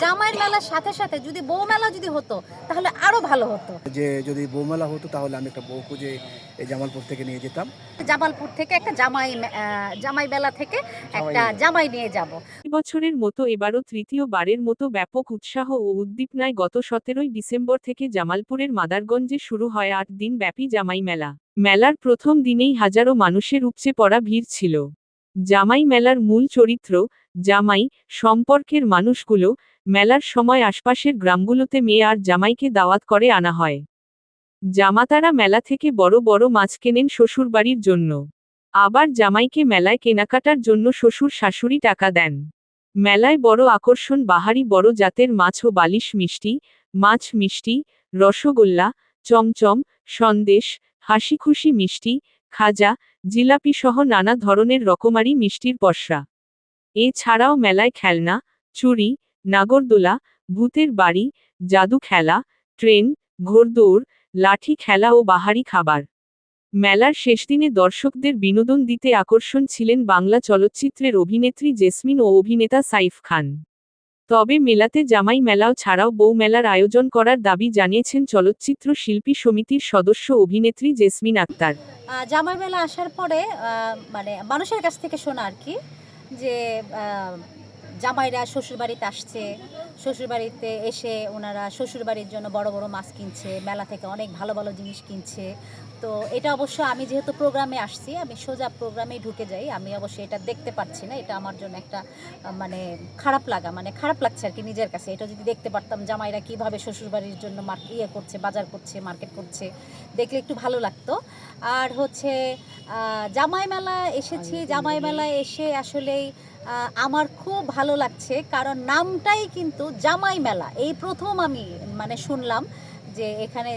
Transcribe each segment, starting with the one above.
জামাইয়ের মেলার সাথে সাথে যদি বউ মেলা যদি হতো তাহলে আরও ভালো হতো। যে যদি বৌমেলা হতো তাহলে আমি একটা বউ খুঁজে এই জামালপুর থেকে নিয়ে যেতাম। জামালপুর থেকে একটা জামাই জামাই মেলা থেকে একটা জামাই- জামাই নিয়ে যাব। বছরের মতো এবারও তৃতীয়বারের মতো ব্যাপক উৎসাহ ও উদ্দীপনায় গত সতেরোই ডিসেম্বর থেকে জামালপুরের মাদারগঞ্জে শুরু হয় আট দিন ব্যাপী জামাই মেলা। মেলার প্রথম দিনেই হাজারো মানুষের উপচে পড়া ভিড় ছিল। জামাই মেলার মূল চরিত্র জামাই সম্পর্কের মানুষগুলো মেলার সময় আশপাশের গ্রামগুলোতে মেয়ে আর জামাইকে দাওয়াত করে আনা হয়। জামাতারা মেলা থেকে বড় বড় মাছ কেনেন শ্বশুরবাড়ির জন্য। আবার জামাইকে মেলায় কেনাকাটার জন্য শ্বশুর শাশুড়ি টাকা দেন। মেলায় বড় আকর্ষণ বাহারি বড় জাতের মাছ ও বালিশ মিষ্টি, মাছ মিষ্টি, রসগোল্লা, চমচম, সন্দেশ, হাসিখুশি মিষ্টি, খাজা, জিলাপি সহ নানা ধরনের রকমারি মিষ্টির পসরা। এছাড়াও মেলায় খেলনা চুরি নাগরদোলা, ভূতের বাড়ি, জাদু খেলা, ট্রেন, ঘোড়দৌড়, লাঠি খেলা ও বাহারি খাবার। মেলার শেষ দিনে দর্শকদের বিনোদন দিতে আকর্ষণ ছিলেন বাংলা চলচ্চিত্রের অভিনেত্রী জেসমিন ও অভিনেতা সাইফ খান। তবে মেলাতে জামাই মেলাও ছাড়াও বউ মেলার আয়োজন করার দাবি জানিয়েছেন চলচ্চিত্র শিল্পী সমিতির সদস্য অভিনেত্রী জেসমিন আক্তার। জামাই মেলা আসার পরে মানে মানুষের কাছ থেকে শোনা আর কি, যে জামাইরা শ্বশুরবাড়িতে আসছে, শ্বশুরবাড়িতে এসে ওনারা শ্বশুরবাড়ির জন্য বড় বড় মাছ কিনছে, মেলা থেকে অনেক ভালো ভালো জিনিস কিনছে। তো এটা অবশ্য আমি যেহেতু প্রোগ্রামে আসছি আমি সোজা প্রোগ্রামে ঢুকে যাই। আমি অবশ্যই এটা দেখতে পাচ্ছি না এটা আমার জন্য একটা মানে খারাপ লাগা মানে খারাপ লাগছে আর কি নিজের কাছে। এটা যদি দেখতে পারতাম জামাইরা কীভাবে শ্বশুরবাড়ির জন্য ইয়ে করছে বাজার করছে মার্কেট করছে দেখলে একটু ভালো লাগতো। আর হচ্ছে জামাই মেলা এসেছি জামাই মেলায় এসে আসলেই আমার খুব ভালো লাগছে। কারণ নামটাই কিন্তু জামাই মেলা। এই প্রথম আমি মানে শুনলাম। যে এখানে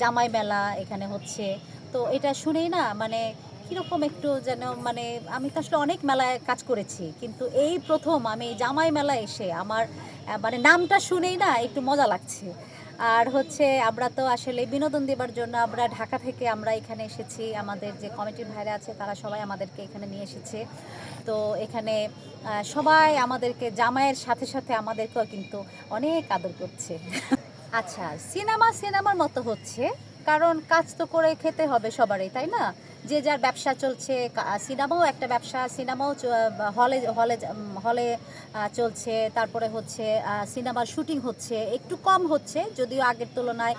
জামাই মেলা এখানে হচ্ছে। তো এটা শুনেই না মানে কীরকম একটু যেন মানে আমি তো আসলে অনেক মেলায় কাজ করেছি, কিন্তু এই প্রথম আমি জামাই মেলা এসে আমার মানে নামটা শুনেই না একটু মজা লাগছে। আর হচ্ছে আমরা তো আসলে বিনোদন দেবার জন্য আমরা ঢাকা থেকে আমরা এখানে এসেছি, আমাদের যে কমিটির ভাইরা আছে তারা সবাই আমাদেরকে এখানে নিয়ে এসেছে। তো এখানে সবাই আমাদেরকে জামাইয়ের সাথে সাথে আমাদেরকেও কিন্তু অনেক আদর করছে। আচ্ছা সিনেমা সিনেমার মতো হচ্ছে, কারণ কাজ তো করে খেতে হবে সবারই, তাই না? যে যার ব্যবসা চলছে সিনেমাও একটা ব্যবসা, সিনেমাও হলে হলে হলে চলছে, তারপরে হচ্ছে সিনেমার শুটিং হচ্ছে, একটু কম হচ্ছে, যদিও আগের তুলনায়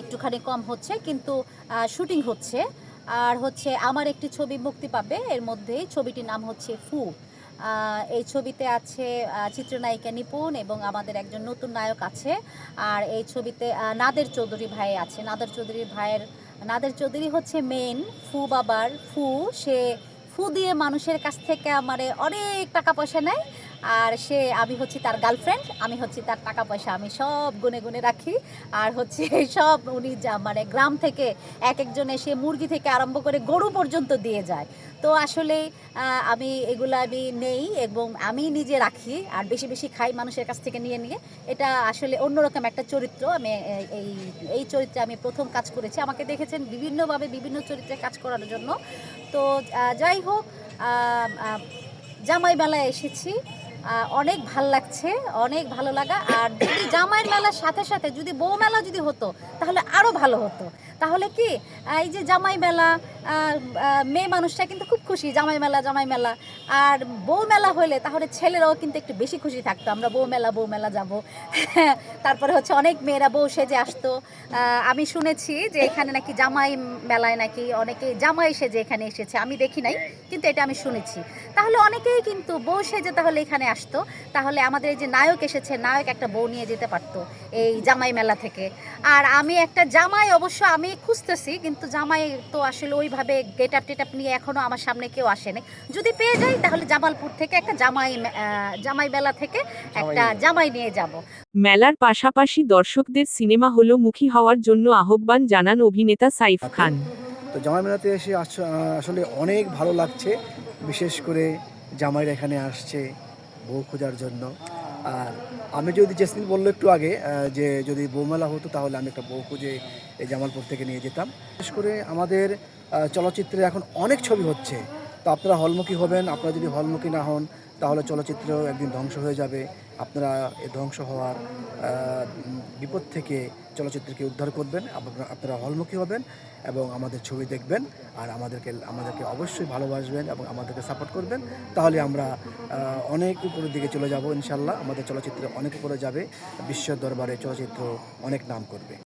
একটুখানি কম হচ্ছে, কিন্তু শুটিং হচ্ছে। আর হচ্ছে, আমার একটি ছবি মুক্তি পাবে, এর মধ্যেই ছবিটির নাম হচ্ছে ফু। এই ছবিতে আছে চিত্রনায়িকা নিপুণ এবং আমাদের একজন নতুন নায়ক আছে। আর এই ছবিতে নাদের চৌধুরী ভাই আছে। নাদের চৌধুরী ভাইয়ের, নাদের চৌধুরী হচ্ছে মেন ফু বাবার ফু। সে ফু দিয়ে মানুষের কাছ থেকে আমারে অনেক টাকা পয়সা নেয়। আর সে, আমি হচ্ছি তার গার্লফ্রেন্ড আমি হচ্ছি তার টাকা পয়সা আমি সব গুনে গুনে রাখি। আর হচ্ছে সব উনি যা মানে গ্রাম থেকে এক একজন এসে মুরগি থেকে আরম্ভ করে গরু পর্যন্ত দিয়ে যায়। তো আসলে আমি এগুলো আমি নেই এবং আমি নিজে রাখি আর বেশি বেশি খাই মানুষের কাছ থেকে নিয়ে নিয়ে। এটা আসলে অন্যরকম একটা চরিত্র। আমি এই এই চরিত্রে আমি প্রথম কাজ করেছি। আমাকে দেখেছেন বিভিন্নভাবে বিভিন্ন চরিত্রে কাজ করার জন্য। তো যাই হোক জামাই মেলায় এসেছি। অনেক ভালো লাগছে, অনেক ভালো লাগা। আর যদি জামাইয়ের মেলার সাথে সাথে যদি বউ মেলা যদি হতো, তাহলে আরও ভালো হতো। তাহলে কি, এই যে জামাই মেলা মেয়ে মানুষটা কিন্তু খুব খুশি, জামাই মেলা জামাই মেলা। আর বউ মেলা হলে তাহলে ছেলেরাও কিন্তু একটু বেশি খুশি থাকতো। আমরা বউ মেলা বউ মেলা যাব। তারপরে হচ্ছে অনেক মেয়েরা বউ সেজে আসতো। আমি শুনেছি যে এখানে নাকি জামাই মেলায় নাকি অনেকে জামাই সেজে এখানে এসেছে। আমি দেখি নাই, কিন্তু এটা আমি শুনেছি। তাহলে অনেকেই কিন্তু বউ সেজে তাহলে এখানে আসতো। তাহলে আমাদের এই যে নায়ক এসেছে, নায়ক একটা বউ নিয়ে যেতে পারতো এই জামাই মেলা থেকে। আর আমি একটা জামাই অবশ্য আমি খুঁজতেছি, কিন্তু জামাই তো আসলে ওইভাবে গেট আপ টেট আপ নিয়ে এখনও আমার সামনে কেউ আসেনি। যদি পেয়ে যাই তাহলে জামালপুর থেকে একটা জামাই আহ, জামাই মেলা থেকে একটা জামাই নিয়ে যাব। মেলার পাশাপাশি দর্শকদের সিনেমা হলো মুখী হওয়ার জন্য আহ্বান জানান অভিনেতা সাইফ খান। তো জামাই মেলাতে এসে আস- আসলে অনেক ভালো লাগছে বিশেষ করে জামাইরা এখানে আসছে বউ খোঁজার জন্য। আর আমি যদি জেসমিন বলল একটু আগে যে যদি বৌমেলা হতো তাহলে আমি একটা বউ খুঁজে এই জামালপুর থেকে নিয়ে যেতাম। বিশেষ করে আমাদের চলচ্চিত্রে এখন অনেক ছবি হচ্ছে। তো আপনারা হলমুখী হবেন, আপনারা যদি হলমুখী না হন তাহলে চলচ্চিত্র একদিন ধ্বংস হয়ে যাবে। আপনারা এ ধ্বংস হওয়ার বিপদ থেকে চলচ্চিত্রকে উদ্ধার করবেন। আপনারা- হলমুখী হবেন এবং আমাদের ছবি দেখবেন আর আমাদেরকে আমাদেরকে অবশ্যই ভালোবাসবেন এবং আমাদেরকে সাপোর্ট করবেন। তাহলে আমরা অনেক উপরের দিকে চলে যাব ইনশাল্লাহ আমাদের চলচ্চিত্র অনেক উপরে যাবে। বিশ্ব দরবারে চলচ্চিত্র অনেক নাম করবে।